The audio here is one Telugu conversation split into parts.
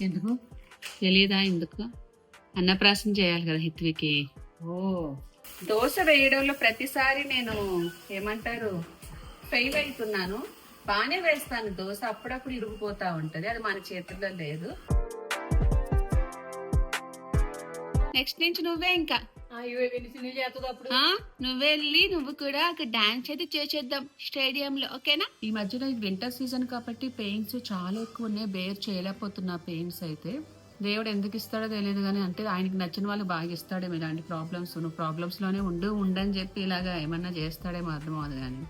ఎందుకు? తెలియదా ఎందుకు? అన్నప్రాసం చేయాలి కదా హిత్వికి. ఓ దోశ వేయడంలో ప్రతిసారి నేను ఏమంటారు ఫెయిల్ అవుతున్నాను. బాగానే వేస్తాను దోశ అప్పుడప్పుడు ఇరిగిపోతా ఉంటది అది మన చేతుల్లో లేదు. నెక్స్ట్ నుంచి నువ్వే ఇంకా. నువ్వే వెళ్ళి నువ్వు కూడా అక్కడ డాన్స్ అయితే చేసేద్దాం స్టేడియం లో ఓకేనా? ఈ మధ్యలో ఇది వింటర్ సీజన్ కాబట్టి పెయిన్స్ చాలా ఎక్కువ ఉన్నాయి. బేర్ చేయలేకపోతున్నా పెయిన్స్ అయితే. దేవుడు ఎందుకు ఇస్తాడో తెలియదు కానీ అంటే ఆయనకి నచ్చిన వాళ్ళు బాగా ఇస్తాడేమో ఇలాంటి ప్రాబ్లమ్స్ నువ్వు ప్రాబ్లమ్స్లోనే ఉండు ఉండని చెప్పి ఇలాగా ఏమన్నా చేస్తాడేమో అర్థం అవుతుంది కానీ.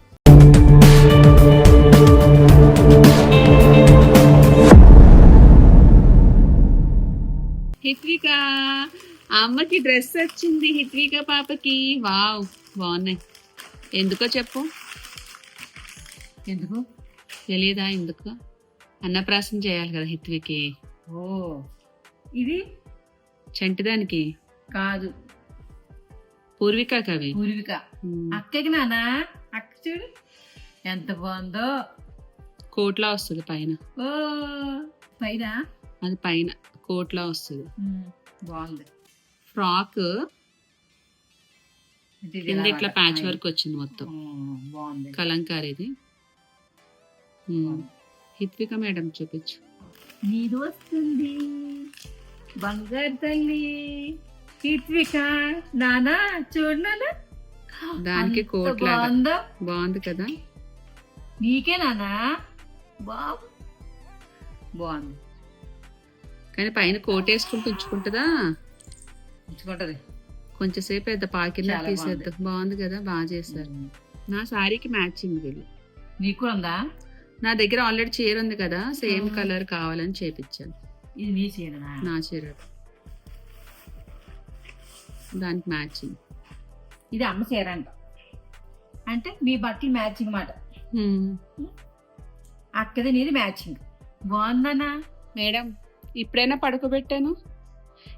హిత్విక ఆ అమ్మకి డ్రెస్ వచ్చింది హిత్విక పాపకి. వావ్ బాగున్నాయి. ఎందుకో చెప్పు. ఎందుకు? తెలియదా ఎందుకు? అన్నప్రాసం చేయాలి కదా హిత్వికి. ఓ ఇది? చంటిదానికి. కాదు. పూర్విక కవి. పూర్విక. అక్కకి నానా? అక్క చూడు. ఎంత బాగుందో. కోట్లా వస్తుంది పైన. ఓ పైన? అది పైన కోట్లా వస్తుంది. బాగుంది. ఫ్రాక్ ఇది ఇది కింద ఇట్లా ప్యాచ్. వర్క్ వచ్చింది మొత్తం. కలంకారీది. ఉమ్. హిత్విక మేడం చూపించు. నీరు వస్తుంది. బంగారు తల్లి. హిత్విక. నానా చూడు నానా. దానికి కోట్ బాగుంది? కదా. నీకే నానా? బాబు బాగుంది. కానీ పైన కోట్ వేసుకుంటూ ఉంచుకుంటుందా? ఉంచుకుంటది. కొంచెం సేపు పెద్ద పాకింద చాలా తీసేద్దాం. బాగుంది. కదా? బాగా చేశారు నా శారీకి మ్యాచింగ్ వీళ్ళు. నీకు ఉందా? నా దగ్గర ఆల్రెడీ చీర ఉంది కదా? సేమ్. కలర్ కావాలని చేపించాను. ఇది నీ చీరనా? నా చీర. దానికి మ్యాచింగ్. ఇది అమ్మ చీర అంట. అంటే మీ బట్టలు మ్యాచింగ్ మాట. అక్కది నీది మ్యాచింగ్. బాగుందనా మేడం ఇప్పుడైనా పడుకోబెట్టాను?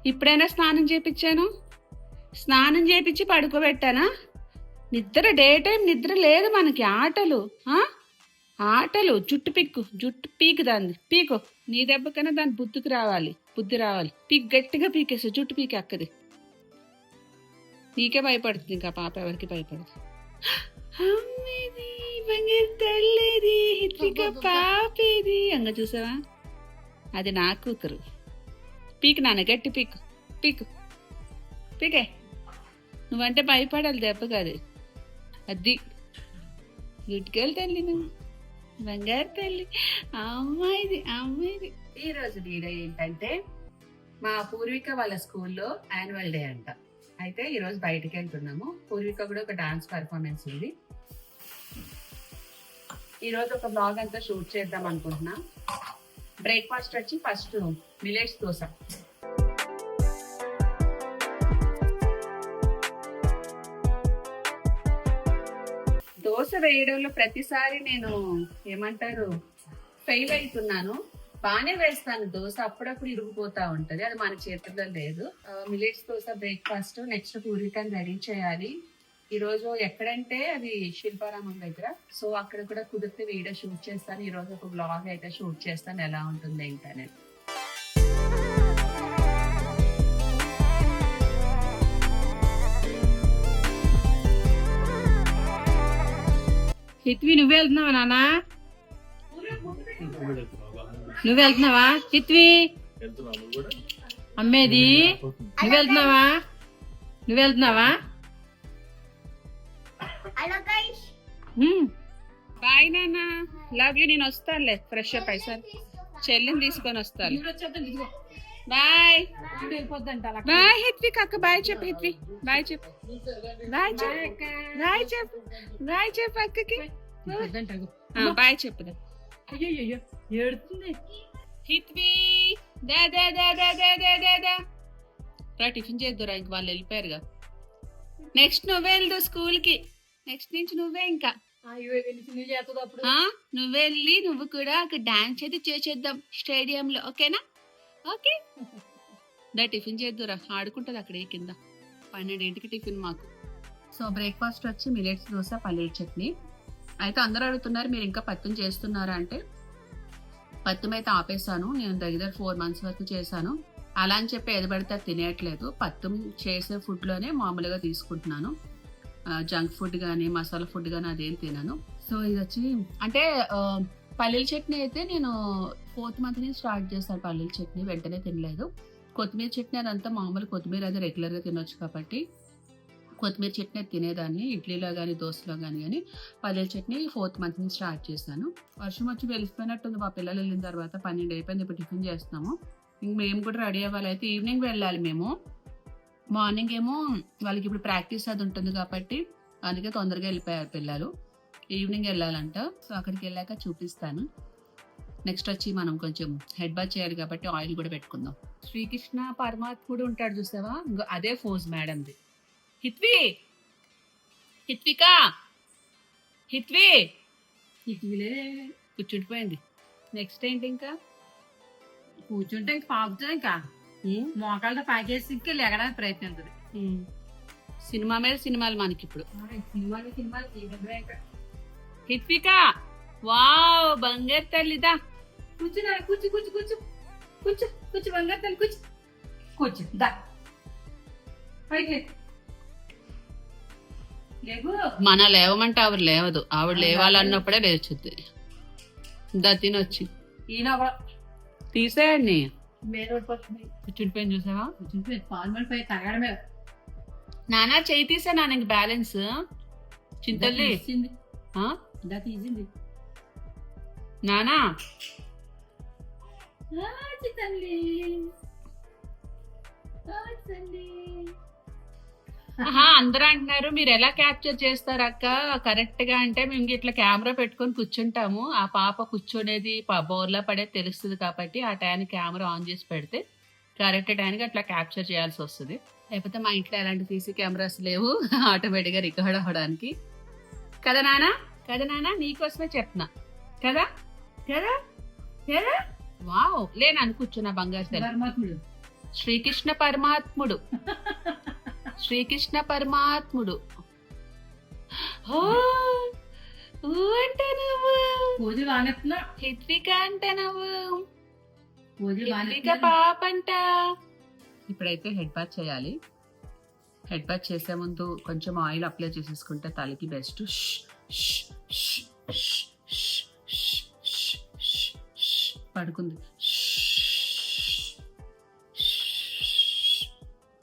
ఇప్పుడైనా స్నానం చేపించాను? స్నానం చేపించి పడుకోబెట్టానా? నిద్ర డే టైం నిద్ర లేదు మనకి ఆటలు ఆ? ఆటలు జుట్టు పిక్కు జుట్టు పీకు దాన్ని పీకు నీ దెబ్బకైనా దాని బుద్ధికి రావాలి బుద్ధి రావాలి. పీక్ గట్టిగా పీకేసి జుట్టు పీకి అక్కది నీకే భయపడుతుంది ఇంకా పాప ఎవరికి భయపడదు. అమ్మేది బంగారు తల్లిది హిత్విక పాపేది. అంగ చూసావా? అది నా కూతురు. పీక్ నాన్న గట్టి పీక్. పీక్. పీకే. నువ్వంటే భయపడాలి దెబ్బ కాదు. అది. గుడ్కెళ్ళి తల్లి నువ్వు. బంగారు తల్లి. అమ్మాయిది అమ్మాయిది. ఈ రోజు వీడియో ఏంటంటే మా పూర్విక వాళ్ళ స్కూల్లో యాన్యువల్ డే అంట. అయితే ఈరోజు బయటికి వెళ్తున్నాము. పూర్విక కూడా ఒక డాన్స్ పర్ఫార్మెన్స్ ఉంది. ఈరోజు ఒక బ్లాగ్ అంతా షూట్ చేద్దాం అనుకుంటున్నాం. బ్రేక్ఫాస్ట్ వచ్చి ఫస్ట్ మిలేట్స్ దోశ. దోశ వేయడంలో ప్రతిసారి నేను ఏమంటారు ఫెయిల్ అవుతున్నాను. బాగానే వేస్తాను దోశ అప్పుడప్పుడు ఇరిగిపోతా ఉంటది. అది మన చేతుల్లో లేదు. మిలెట్స్ దోశ బ్రేక్ఫాస్ట్ నెక్స్ట్ పూరికని రెడీ చేయాలి. ఈ రోజు ఎక్కడంటే అది శిల్పారామం దగ్గర. సో అక్కడ కూడా కుదిరితే వీడియో షూట్ చేస్తాను. ఈ రోజు ఒక బ్లాగ్ అయితే షూట్ చేస్తాను. ఎలా ఉంటుంది ఏంటనేది హిత్వి నువ్వు వెళ్తున్నావా నానా నువ్వు వెళ్తున్నావా? హిత్వి? అమ్మేది? నువ్వు వెళ్తున్నావా? నువ్వు వెళ్తున్నావా? బాయ్ నాన్న లవ్ యూ నేను వస్తానులే. ఫ్రెష్ అప్ అయిసారి చెల్లిని తీసుకొని వస్తాను. బాయ్ బాయ్ హిత్విక్ అక్క బాయ్ చెప్పు హిత్వి బాయ్ చెప్పు. బాయ్ చెప్పు. బాయ్ చెప్పు. బాయ్ చెప్పు అక్కకి. బాయ్ చెప్పుదా అయ్యో ఏడుతుంది. హిత్వి దా దా దా దా దా దా దా దా. రా టిఫిన్ చేద్దురా. ఇంక వాళ్ళు వెళ్ళిపోయారుగా. నెక్స్ట్ నువ్వే వెళ్దు స్కూల్కి నెక్స్ట్ నుంచి నువ్వే ఇంకా. నువ్వే వెళ్ళి నువ్వు కూడా అక్కడ డాన్స్ అయితే చేసేద్దాం స్టేడియం లో ఓకేనా? ఓకే? దా టిఫిన్ చేద్దురా ఆడుకుంటది అక్కడ కింద. పన్నెండింటికి టిఫిన్ మాకు. సో బ్రేక్ఫాస్ట్ వచ్చి మిలెట్స్ దోశ పన్నీర్ చట్నీ. అయితే అందరూ అడుగుతున్నారు మీరు ఇంకా పత్యం చేస్తున్నారా అంటే పత్తం అయితే ఆపేసాను నేను దగ్గర ఫోర్ మంత్స్ వరకు చేశాను. అలా అని చెప్పి ఏది పడితే అది తినేయట్లేదు. పత్తం చేసే ఫుడ్లోనే మామూలుగా తీసుకుంటున్నాను. జంక్ ఫుడ్ కానీ మసాలా ఫుడ్ కానీ అదేం తినను. సో ఇది వచ్చి అంటే పల్లీల చట్నీ అయితే నేను ఫోర్త్ మంత్ నుంచి స్టార్ట్ చేశాను పల్లీల చట్నీ వెంటనే తినలేదు. కొత్తిమీర చట్నీ అదంతా మామూలు కొత్తిమీర అది రెగ్యులర్గా తినొచ్చు కాబట్టి కొత్తిమీర చట్నీ తినేదాన్ని ఇడ్లీలో కానీ దోశలో కానీ కానీ పల్లీల చట్నీ ఫోర్త్ మంత్ నుంచి స్టార్ట్ చేశాను వర్షం వచ్చి వెలిసిపోయినట్టుంది మా పిల్లలు వెళ్ళిన తర్వాత పన్నెండు అయిపోయింది ఇప్పుడు టిఫిన్ చేస్తున్నాము. ఇంక మేము కూడా రెడీ అవ్వాలి అయితే ఈవినింగ్ వెళ్ళాలి మేము. మార్నింగ్ ఏమో వాళ్ళకి ఇప్పుడు ప్రాక్టీస్ అది ఉంటుంది కాబట్టి అందుకే తొందరగా వెళ్ళిపోయారు పిల్లలు. ఈవినింగ్ వెళ్ళాలంట. సో అక్కడికి వెళ్ళాక చూపిస్తాను. నెక్స్ట్ వచ్చి మనం కొంచెం హెడ్ బాత్ చేయాలి కాబట్టి ఆయిల్ కూడా పెట్టుకుందాం. శ్రీకృష్ణ పరమాత్ముడు ఉంటాడు చూసావా? ఇంకో అదే ఫోజ్ మేడంది. హిత్వి! హిత్విక! హిత్వి! ఇటువలే కూర్చుండిపోయింది. నెక్స్ట్ ఏంటి ఇంకా? కూర్చుంటే ఇంక పాపుతుంది ఇంకా. మోకాళ్ళతో పాకేసి ఇంక ఎగడానికి ప్రయత్నిస్తుంది ఉమ్. సినిమా మీద సినిమాలు మనకి ఇప్పుడు సినిమాలు వావ్ బంగారు తల్లిదా కూర్చో నాన్న, కూర్చో కూర్చో కూర్చో. కూర్చో కూర్చో బంగారు తల్లి కూర్చో. కూర్చో దా. పైకి మన లేవమంటే ఆవిడ లేవదు. ఆవిడ లేవాలన్నప్పుడే లేచుద్ది. దా తినొచ్చి. తీసేయండి. మీద పడుతుంది కూర్చుండిపోయింది చూసావా? పాలు పడిపోయి తగడమే నానా చేయి తీసా నాన్న బ్యాలెన్స్. చింతల్లి. తీసింది. నానా. చిత్తల్లి. ఆహా అందరూ అంటున్నారు మీరు ఎలా క్యాప్చర్ చేస్తారు అక్క? కరెక్ట్గా అంటే మేము ఇట్లా కెమెరా పెట్టుకొని కూర్చుంటాము. ఆ పాప కూర్చునేది బోర్లా పడేది తెలుస్తుంది కాబట్టి ఆ టైంకి కెమెరా ఆన్ చేసి పెడితే కరెక్ట్ టైంకి అట్లా క్యాప్చర్ చేయాల్సి వస్తుంది. లేకపోతే మా ఇంట్లో ఎలాంటి సీసీ కెమెరాస్ లేవు. ఆటోమేటిక్గా రికార్డ్ అవ్వడానికి. కదా నానా? కదా నానా? నీకోసమే చెప్తున్నా. కదా? కదా? కదా? వావ్! లేనని కూర్చున్నా బంగారు శ్రీకృష్ణ పరమాత్ముడు. శ్రీకృష్ణ పరమాత్ముడు ఓ, ఊ అంటే నువ్వు పూజ వానెత్తున్నా హిత్విక అంటే నువ్వు పూజ హిత్విక వానెత్తున్నా పాపంట ఇప్పుడైతే హెడ్ బాత్ చేయాలి హెడ్ బాత్ చేసే ముందు కొంచెం ఆయిల్ అప్లై చేసేసుకుంటే తలకి బెస్ట్ పడుకుంది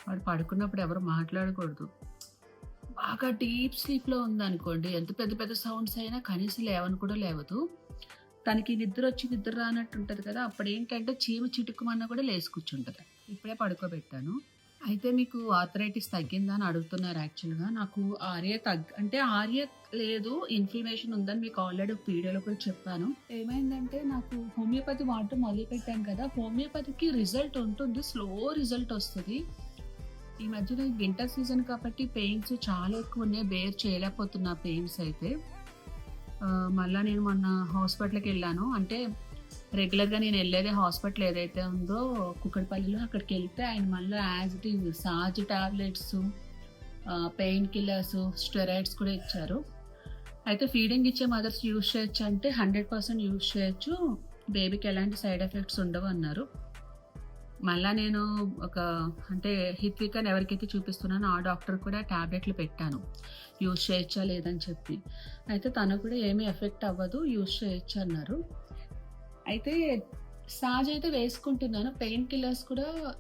వాడు పడుకున్నప్పుడు ఎవరు మాట్లాడకూడదు. బాగా డీప్ స్లీప్లో ఉందనుకోండి ఎంత పెద్ద పెద్ద సౌండ్స్ అయినా కనీసం లేవని కూడా లేవదు. తనకి నిద్ర వచ్చి నిద్ర రానట్టు ఉంటుంది కదా అప్పుడు ఏంటంటే చీమ చిటుకుమన్నా కూడా లేచి కూర్చుంటుంది. ఇప్పుడే పడుకోబెట్టాను. అయితే మీకు ఆర్థరైటిస్ తగ్గిందా అని అడుగుతున్నారు యాక్చువల్గా. నాకు ఆర్య తగ్గ అంటే ఆర్య లేదు ఇన్ఫ్లమేషన్ ఉందని మీకు ఆల్రెడీ వీడియోలో కూడా చెప్పాను. ఏమైందంటే నాకు హోమియోపతి వాడటం మొదలు పెట్టాను కదా హోమియోపతికి రిజల్ట్ ఉంటుంది స్లో రిజల్ట్ వస్తుంది. ఈ మధ్యన వింటర్ సీజన్ కాబట్టి పెయిన్స్ చాలా ఎక్కువ ఉన్నాయి. బేర్ చేయలేకపోతున్నా పెయిన్స్ అయితే. మళ్ళీ నేను మొన్న హాస్పిటల్కి వెళ్ళాను. అంటే రెగ్యులర్గా నేను వెళ్ళేది హాస్పిటల్ ఏదైతే ఉందో కుక్కడపల్లిలో అక్కడికి వెళ్తే ఆయన మళ్ళీ యాజ్ ఇట్ ఈజ్ సాజ్ టాబ్లెట్స్ పెయిన్ కిల్లర్స్ స్టెరాయిడ్స్ కూడా ఇచ్చారు. అయితే ఫీడింగ్ ఇచ్చే మదర్స్ యూజ్ చేయొచ్చు అంటే హండ్రెడ్ పర్సెంట్ యూజ్ చేయొచ్చు. బేబీకి ఎలాంటి సైడ్ ఎఫెక్ట్స్ ఉండవు అన్నారు మళ్ళా నేను ఒక అంటే హిత్వికన్ ఎవరికైతే చూపిస్తున్నానో ఆ డాక్టర్ కూడా ట్యాబ్లెట్లు పెట్టాను. యూజ్ చేయొచ్చా లేదని చెప్పి. అయితే తను కూడా ఏమీ ఎఫెక్ట్ అవ్వదు యూజ్ చేయొచ్చు అన్నారు. అయితే సాజ్ అయితే వేసుకుంటున్నాను. పెయిన్ కిల్లర్స్ కూడా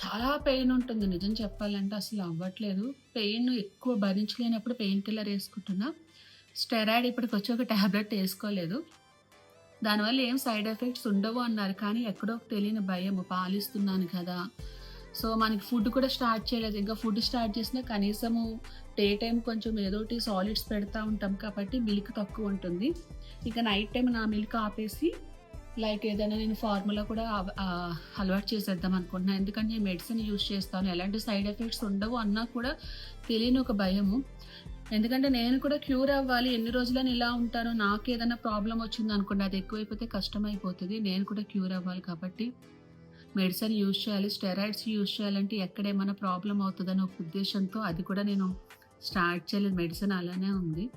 చాలా పెయిన్ ఉంటుంది. నిజం చెప్పాలంటే అసలు అవ్వట్లేదు. పెయిన్ ఎక్కువ భరించలేనప్పుడు పెయిన్ కిల్లర్ వేసుకుంటున్నా. స్టెరాయిడ్ ఇప్పటికి వచ్చి ఒక ట్యాబ్లెట్ వేసుకోలేదు. దానివల్ల ఏం సైడ్ ఎఫెక్ట్స్ ఉండవు అన్నారు కానీ ఎక్కడో తెలియని భయం పాలిస్తున్నాను కదా. సో మనకి ఫుడ్ కూడా స్టార్ట్ చేయలేదు. ఇంకా ఫుడ్ స్టార్ట్ చేసినా కనీసము డే టైం కొంచెం ఏదో ఒకటి సాలిడ్స్ పెడతా ఉంటాం కాబట్టి మిల్క్ తక్కువ ఉంటుంది. ఇక నైట్ టైం నా మిల్క్ ఆపేసి లైక్ ఏదైనా నేను ఫార్ములా కూడా అలవాటు చేసేద్దాం అనుకుంటున్నాను ఎందుకంటే నేను మెడిసిన్ యూజ్ చేస్తాను. ఎలాంటి సైడ్ ఎఫెక్ట్స్ ఉండవు అన్నా కూడా తెలియని ఒక భయము. ఎందుకంటే నేను కూడా క్యూర్ అవ్వాలి. ఎన్ని రోజులని ఇలా ఉంటాను నాకు ఏదైనా ప్రాబ్లం వచ్చింది అనుకోండి అది ఎక్కువైపోతే కష్టం అయిపోతుంది నేను కూడా క్యూర్ అవ్వాలి కాబట్టి మెడిసిన్ యూజ్ చేయాలి. స్టెరాయిడ్స్ యూజ్ చేయాలంటే ఎక్కడేమైనా ప్రాబ్లం అవుతుందని ఒక ఉద్దేశంతో అది కూడా నేను స్టార్ట్ చేయలేదు. మెడిసిన్ అలానే ఉంది.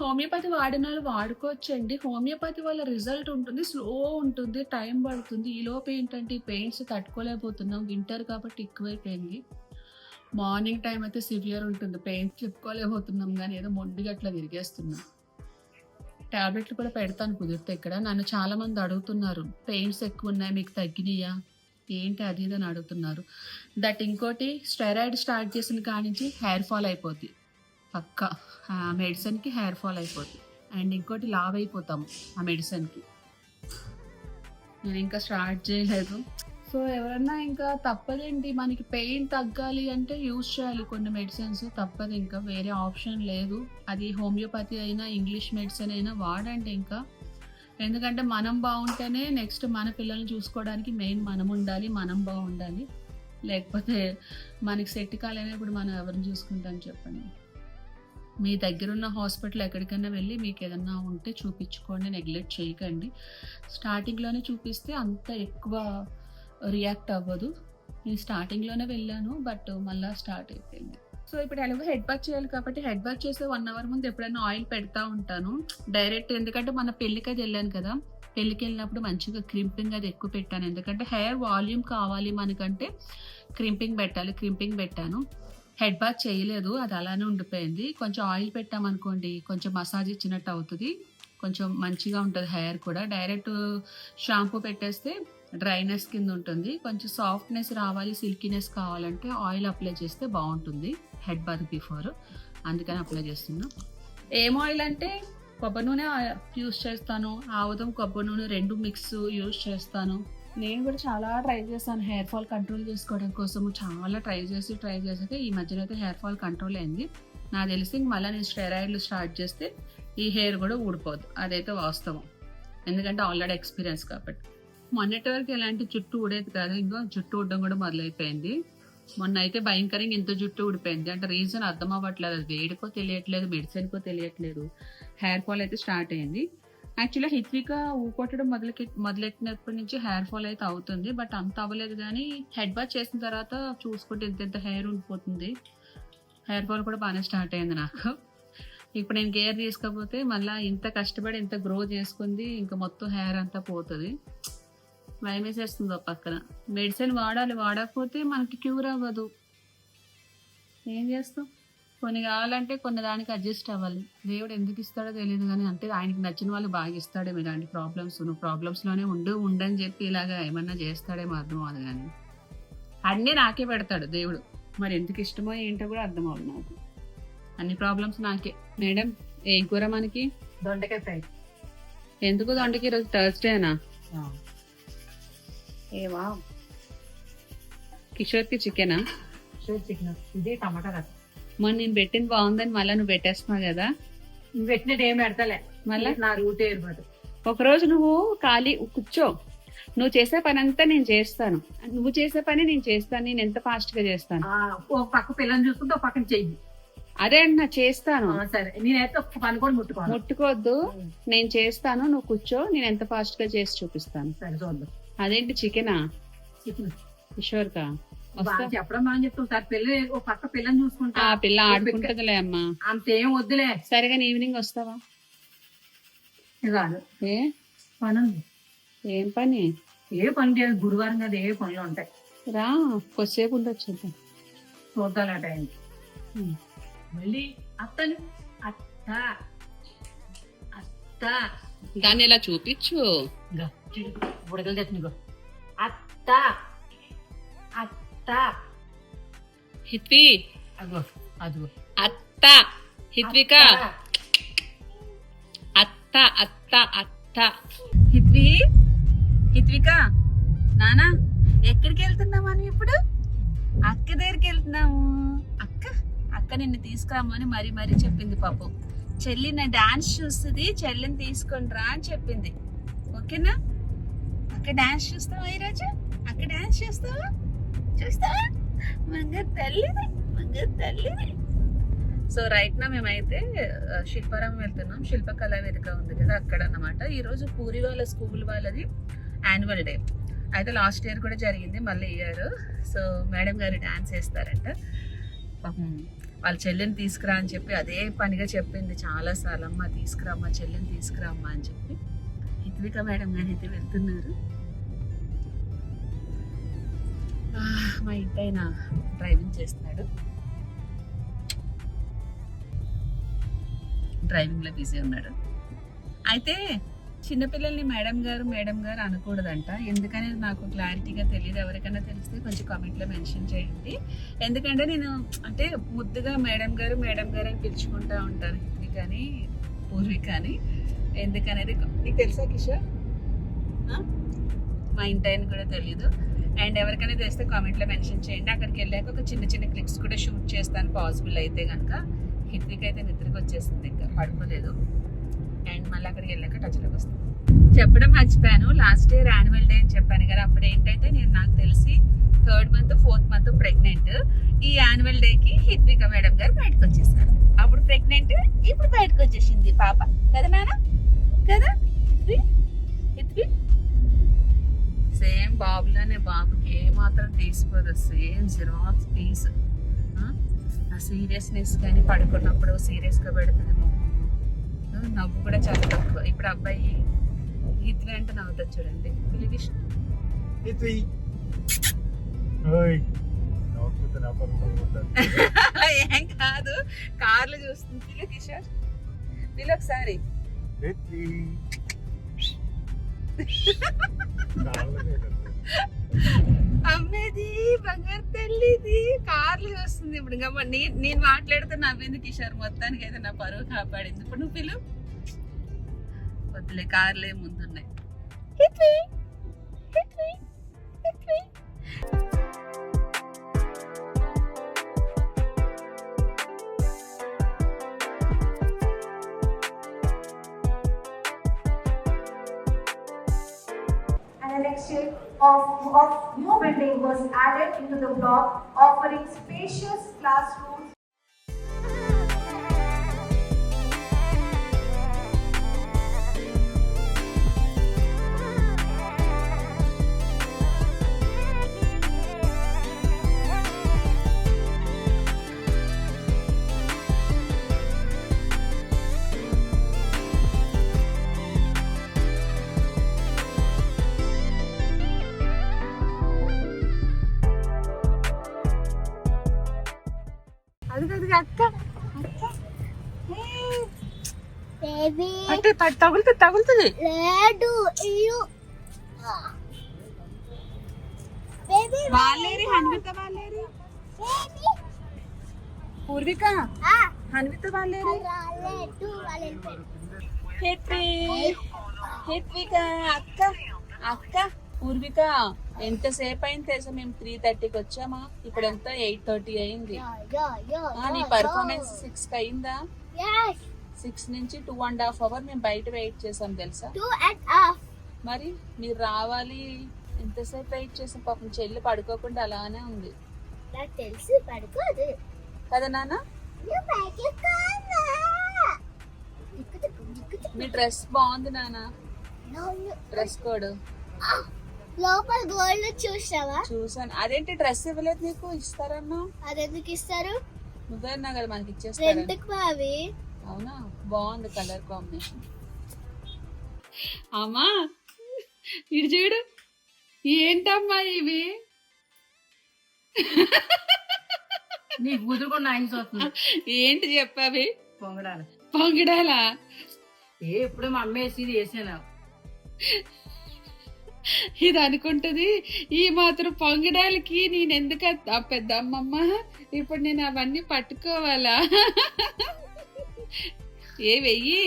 హోమియోపతి వాడిన వాళ్ళు వాడుకోవచ్చండి. హోమియోపతి వల్ల రిజల్ట్ ఉంటుంది. స్లో ఉంటుంది. టైం పడుతుంది. ఈలోపు ఏంటంటే పెయింట్స్ పెయిన్స్ తట్టుకోలేకపోతున్నాం. వింటర్ కాబట్టి ఎక్కువైపోయింది. మార్నింగ్ టైం అయితే సివియర్ ఉంటుంది. పెయిన్స్ చెప్పుకోలేకపోతున్నాం కానీ ఏదో మొండిగా అట్లా తిరిగేస్తున్నాం. టాబ్లెట్లు కూడా పెడతాను కుదిరితే ఇక్కడ. నన్ను చాలా మంది అడుగుతున్నారు పెయిన్స్ ఎక్కువ ఉన్నాయి మీకు తగ్గినాయా? ఏంటి అది ఇది అని అడుగుతున్నారు. దట్ ఇంకోటి స్టెరాయిడ్ స్టార్ట్ చేసిన కానించి నుంచి హెయిర్ ఫాల్ అయిపోద్ది. పక్క. ఆ మెడిసిన్కి హెయిర్ ఫాల్ అయిపోద్ది. అండ్ ఇంకోటి లావ్ అయిపోతాము ఆ మెడిసిన్కి నేను ఇంకా స్టార్ట్ చేయలేదు. సో ఎవరన్నా ఇంకా తప్పదేంటి? మనకి పెయిన్ తగ్గాలి అంటే యూజ్ చేయాలి కొన్ని మెడిసిన్స్ తప్పదు ఇంకా వేరే ఆప్షన్ లేదు. అది హోమియోపతి అయినా ఇంగ్లీష్ మెడిసిన్ అయినా వాడండి ఇంకా. ఎందుకంటే మనం బాగుంటేనే నెక్స్ట్ మన పిల్లల్ని చూసుకోవడానికి మెయిన్ మనం ఉండాలి మనం బాగుండాలి. లేకపోతే మనకి సెట్ కాలేనప్పుడు మనం ఎవరిని చూసుకుంటాం చెప్పండి. మీ దగ్గర ఉన్న హాస్పిటల్ ఎక్కడికైనా వెళ్ళి మీకు ఏదన్నా ఉంటే చూపించుకోండి నెగ్లెక్ట్ చేయకండి. స్టార్టింగ్లోనే చూపిస్తే అంత ఎక్కువ రియాక్ట్ అవ్వదు. నేను స్టార్టింగ్లోనే వెళ్ళాను బట్ మళ్ళీ స్టార్ట్ అయిపోయింది. సో ఇప్పుడు ఎలాగో హెడ్ బాత్ చేయాలి కాబట్టి హెడ్ బాత్ చేసే వన్ అవర్ ముందు ఎప్పుడైనా ఆయిల్ పెడతా ఉంటాను. డైరెక్ట్ ఎందుకంటే మన పెళ్ళికి అది వెళ్ళాను కదా. పెళ్ళికి వెళ్ళినప్పుడు మంచిగా క్రింపింగ్ అది ఎక్కువ పెట్టాను. ఎందుకంటే హెయిర్ వాల్యూమ్ కావాలి మనకంటే క్రింపింగ్ పెట్టాలి క్రింపింగ్ పెట్టాను. హెడ్ బాత్ చేయలేదు అది అలానే ఉండిపోయింది. కొంచెం ఆయిల్ పెట్టామనుకోండి కొంచెం మసాజ్ ఇచ్చినట్టు అవుతుంది. కొంచెం మంచిగా ఉంటుంది హెయిర్ కూడా. డైరెక్ట్ షాంపూ పెట్టేస్తే డ్రైనెస్ కింద ఉంటుంది. కొంచెం సాఫ్ట్నెస్ రావాలి సిల్కీనెస్ కావాలంటే ఆయిల్ అప్లై చేస్తే బాగుంటుంది. Head bath before. అందుకని అప్లై చేస్తున్నా. ఏం ఆయిల్ అంటే కొబ్బరి నూనె యూస్ చేస్తాను. ఆవుదం కొబ్బరి నూనె రెండు మిక్స్ యూస్ చేస్తాను. నేను కూడా చాలా ట్రై చేశాను హెయిర్ ఫాల్ కంట్రోల్ చేసుకోవడం కోసం. చాలా ట్రై చేసి ట్రై చేసాక ఈ మధ్యన అయితే హెయిర్ ఫాల్ కంట్రోల్ అయింది. నాకు తెలిసి మళ్ళీ నేను స్టెరాయిడ్లు స్టార్ట్ చేస్తే ఈ హెయిర్ కూడా ఊడిపోదు. అదైతే వాస్తవం. ఎందుకంటే ఆల్రెడీ ఎక్స్పీరియన్స్ కాబట్టి. మొన్నటి వరకు ఎలాంటి జుట్టు ఊడేది కాదు. ఇంకో జుట్టు ఊడడం కూడా మొదలైపోయింది. మొన్న అయితే భయంకరంగా ఇంత జుట్టు ఊడిపోయింది. అంటే రీజన్ అర్థం అవ్వట్లేదు. అది వేడికో తెలియట్లేదు మెడిసిన్కో తెలియట్లేదు. హెయిర్ ఫాల్ అయితే స్టార్ట్ అయింది. యాక్చువల్గా హిత్విక ఊకొట్టడం మొదలు మొదలెట్టినప్పటి నుంచి హెయిర్ ఫాల్ అయితే అవుతుంది. బట్ అంత అవ్వలేదు కానీ హెడ్ బాత్ చేసిన తర్వాత చూసుకుంటే ఇంత ఇంత హెయిర్ ఉండిపోతుంది. హెయిర్ ఫాల్ కూడా బాగానే స్టార్ట్ అయింది నాకు. ఇప్పుడు నేను కేర్ తీసుకోకపోతే మళ్ళీ ఇంత కష్టపడి ఇంత గ్రో చేసుకుంది ఇంకా మొత్తం హెయిర్ అంతా పోతుంది. భయం వేసేస్తుంది ఒక పక్కన. మెడిసిన్ వాడాలి వాడకపోతే మనకి క్యూర్ అవ్వదు. ఏం చేస్తాం? కొన్ని కావాలంటే కొన్ని దానికి అడ్జస్ట్ అవ్వాలి. దేవుడు ఎందుకు ఇస్తాడో తెలియదు కానీ అంటే ఆయనకి నచ్చిన వాళ్ళు బాగా ఇస్తాడేమో ఇలాంటి ప్రాబ్లమ్స్ నువ్వు ప్రాబ్లమ్స్లోనే ఉండు ఉండని చెప్పి ఇలాగా ఏమన్నా చేస్తాడేమో అర్థం అవ్వదు కానీ. అన్నీ నాకే పెడతాడు దేవుడు. మరి ఎందుకు ఇష్టమో ఏంటో కూడా అర్థం అవ్వదు నాకు. అన్ని ప్రాబ్లమ్స్ నాకే. మేడం ఏం కూర మనకి? దొండకాయ ఫ్రై. ఎందుకు దొండకి ఈరోజు థర్స్డేనా ఏవా కిషోర్కి చికెనా? Sure chicken. ఇది టమాటా రసం. మొన్న నేను పెట్టింది బాగుందని మళ్ళీ నువ్వు పెట్టేస్తున్నావు కదా? నువ్వు పెట్టినట్టు ఏం పెడతలే. మళ్ళా? నా రూట్ ఏర్పడు ఒకరోజు నువ్వు ఖాళీ కూర్చో. నువ్వు చేసే పని అంతా నేను చేస్తాను. నువ్వు చేసే పని నేను చేస్తాను. నేను ఎంత ఫాస్ట్గా చేస్తాను ఓ పక్క పిల్లని చూసుకుంటే ఒక పక్కన చెయ్యి. అదే అంటున్నా చేస్తాను. ఆ, సరే. నేనైతే ఒక్క పని కూడా ముట్టుకోను. ముట్టుకోవద్దు. నేను చేస్తాను. నువ్వు కూర్చో. నేను ఎంత ఫాస్ట్గా చేసి చూపిస్తాను. సరే చూద్దాం. అదేంటి చికెనా? చికెన్ కిషోర్ కా వస్తా. బాగా చెప్పడం బాగా చెప్తావు సార్ పిల్ల ఓ పక్క పిల్లని చూసుకుంటా. ఆ పిల్ల ఆడుకుంటుందిలే అమ్మా. అంతేం వద్దులే. సరిగా ఈవినింగ్ వస్తావా? కాదు ఏ? పని ఏం పని? ఏ పని లేదు గురువారం కదా ఏ పనులు ఉంటాయి. రా కొద్దిసేపు ఉండొచ్చు చూద్దాం. ఆ టైంకి. మళ్ళీ అత్తని అత్త అత్త. దాన్ని ఇలా చూపించు? బుడగలు తెచ్చినగో అత్త! అత్త! హిత్వి! అగో అదిగో. అత్త! హిత్విక! అత్త! అత్త అత్త హిత్వి! హిత్విక! నానా ఎక్కడికి వెళ్తున్నాం మనం ఇప్పుడు? అక్క దగ్గరికి వెళ్తున్నాము అక్క అక్క నిన్ను తీసుకురామని మరీ మరీ చెప్పింది పాపం. చెల్లి నా డాన్స్ చూస్తుంది చెల్లిని తీసుకొని రా అని చెప్పింది. ఓకేనా? అక్కడ డాన్స్ చూస్తావా ఈరోజు? అక్కడ డాన్స్ చూస్తావా? చూస్తావా? మంగ తల్లిది మంగ తల్లిది. సో రైట్ నా మేమైతే శిల్పారం వెళ్తున్నాం. శిల్పకళా వేదిక ఉంది కదా అక్కడ అన్నమాట ఈరోజు పూరి వాళ్ళ స్కూల్ వాళ్ళది యాన్యువల్ డే అయితే లాస్ట్ ఇయర్ కూడా జరిగింది మళ్ళీ year so madam garu dance వేస్తారంట పాపం వాళ్ళ చెల్లిని తీసుకురా అని చెప్పి అదే పనిగా చెప్పింది. చాలా సార్లు అమ్మ తీసుకురామ్మా చెల్లిని తీసుకురామ్మా అని చెప్పి. హిత్విక మేడం గారు అయితే వెళ్తున్నారు. మా మా ఆయన డ్రైవింగ్ చేస్తున్నాడు. డ్రైవింగ్లో బిజీ ఉన్నాడు. అయితే చిన్నపిల్లల్ని మేడం గారు మేడం గారు అనకూడదంట. ఎందుకని నాకు క్లారిటీగా తెలియదు ఎవరికైనా తెలిస్తే కొంచెం కామెంట్లో మెన్షన్ చేయండి. ఎందుకంటే నేను అంటే ముద్దుగా మేడం గారు మేడం గారు అని పిలుచుకుంటా ఉంటాను హిందీ కానీ పూర్వి కానీ. ఎందుకనేది నీకు తెలుసా కిషోర్? మా ఇంటి ఆయన కూడా తెలియదు అండ్ ఎవరికైనా తెలిస్తే కామెంట్లో మెన్షన్ చేయండి. అక్కడికి వెళ్ళాక ఒక చిన్న చిన్న క్లిప్స్ కూడా షూట్ చేస్తాను పాసిబుల్ అయితే కనుక హిత్విక్ అయితే నిద్రకు వచ్చేసింది ఇంకా పడుకోలేదు. అండ్ మళ్ళీ అక్కడికి వెళ్ళాక టచ్లోకి వస్తాను. చెప్పడం మర్చిపోయాను. లాస్ట్ ఇయర్ యాన్యువల్ డే అని చెప్పాను కదా అప్పుడు ఏంటంటే నేను నాకు తెలిసి third month fourth month pregnant ఈ యాన్యువల్ డేకి హిత్విక మేడం గారు బయటకు వచ్చేసారు. అప్పుడు ప్రెగ్నెంట్ ఇప్పుడు బయటకు వచ్చేసింది పాప. కదా నాన్న కదా? హిత్విక్ హిత్వి? సేమ్ బాబులోనే బాబుకి ఏ మాత్రం తీసిపోదు సేమ్ జిరాక్స్ పీస్ ఆ? సీరియస్నెస్ కానీ పడుకున్నప్పుడు సీరియస్గా పెడుతుంది మొహం ఆ, నవ్వు కూడా చాలా తక్కువ. ఇప్పుడు అబ్బాయి హిత్వి అంటే నవ్వుతుంది చూడండి. ఉంటుంది ఏం కాదు. కార్లు చూస్తుంది. పిలు కిషోర్. పిలు ఒకసారి. అమ్మేది బంగారు తల్లిది కార్లు వస్తుంది ఇప్పుడు. ఇంకా నేను నేను మాట్లాడితే నవ్వింది కిషోర్ మొత్తానికి అయితే నా పరువు కాపాడింది. ఇప్పుడు నువ్వు పిలు. వద్దులే కార్లే ముందున్నాయి. హిట్వి, హిట్వి, of, of new building was added into the block, offering spacious classrooms తగులుతుంది తగులుతుంది. లేడు ఇల్లు. బేబీ వాళ్ళేరి హన్విత వాళ్ళేరి బేబీ. పూర్విక. హిట్వి హిట్విక అక్క. అక్క పూర్విక ఎంతసేపు అయింది తెలుసా? మేము త్రీ థర్టీకి వచ్చామా? ఇప్పుడు ఎంత ఎయిట్ థర్టీ అయింది నీ పర్ఫార్మెన్స్. సిక్స్కి అయిందా? Yes, సిక్స్ నుంచి టూ అండ్ హాఫ్ అవర్ మేము బయట వెయిట్ చేసాం తెలుసా? two and half. మరి మీరు రావాలి ఎంతసేపు వెయిట్ చేసాం పాపం చెల్లి పడుకోకుండా అలానే ఉంది. నాకు తెలిసి పడుకోదు. కదా నాన్న. మీ డ్రెస్ బాగుంది నాన్న. Dress code. లోపల గోల్డ్ చూసావా? చూసాను. అదేంటి డ్రెస్ ఇవ్వలేదు నీకు? ఇస్తారన్నా? అది ఎందుకు ఇస్తారు? నువ్వే కదా మనకి ఇచ్చేస్తారని. రెంట్కి అవి అవునా? బాగుంది కలర్ కాంబినేషన్. అమ్మా ఇటు చూడు. ఏంటమ్మా ఇవి? నీ కూతురు కూడా చూస్తుంది. ఏంటి చెప్పావి పొంగడాలు. పొంగిడాలా? ఏ ఎప్పుడు మా అమ్మేసి ఇది వేసాను. ఇది అనుకుంటది ఈ మాత్రం పొంగడాలకి నేను ఎందుకు పెద్ద అమ్మమ్మ ఇప్పుడు నేను అవన్నీ పట్టుకోవాలా? ఏ వెయ్యి?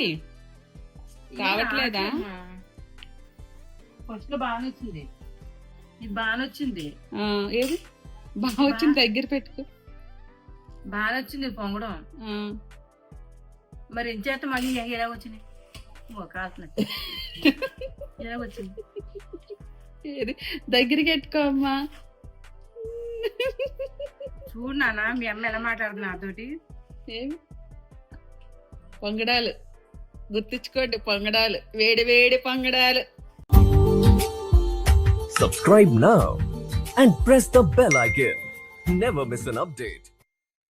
రావట్లేదా ఫస్ట్లో బాగా వచ్చింది ఇది బాగా వచ్చింది ఏది? బాగా వచ్చింది దగ్గర పెట్టుకో. బాగా వచ్చింది పొంగడం మరి ఏం చేత మళ్ళీ? ఎలా వచ్చింది కాల్సిన ఎలా వచ్చింది ఏది? దగ్గరికి పెట్టుకో అమ్మా. చూడు నాన్న మీ అమ్మ ఎలా మాట్లాడుతుంది నాతోటి. ఏమి? పొంగడాలు గుర్తించుకోండి పొంగడాలు వేడి వేడి పొంగడాలు Subscribe now and press the bell icon. Never miss an update.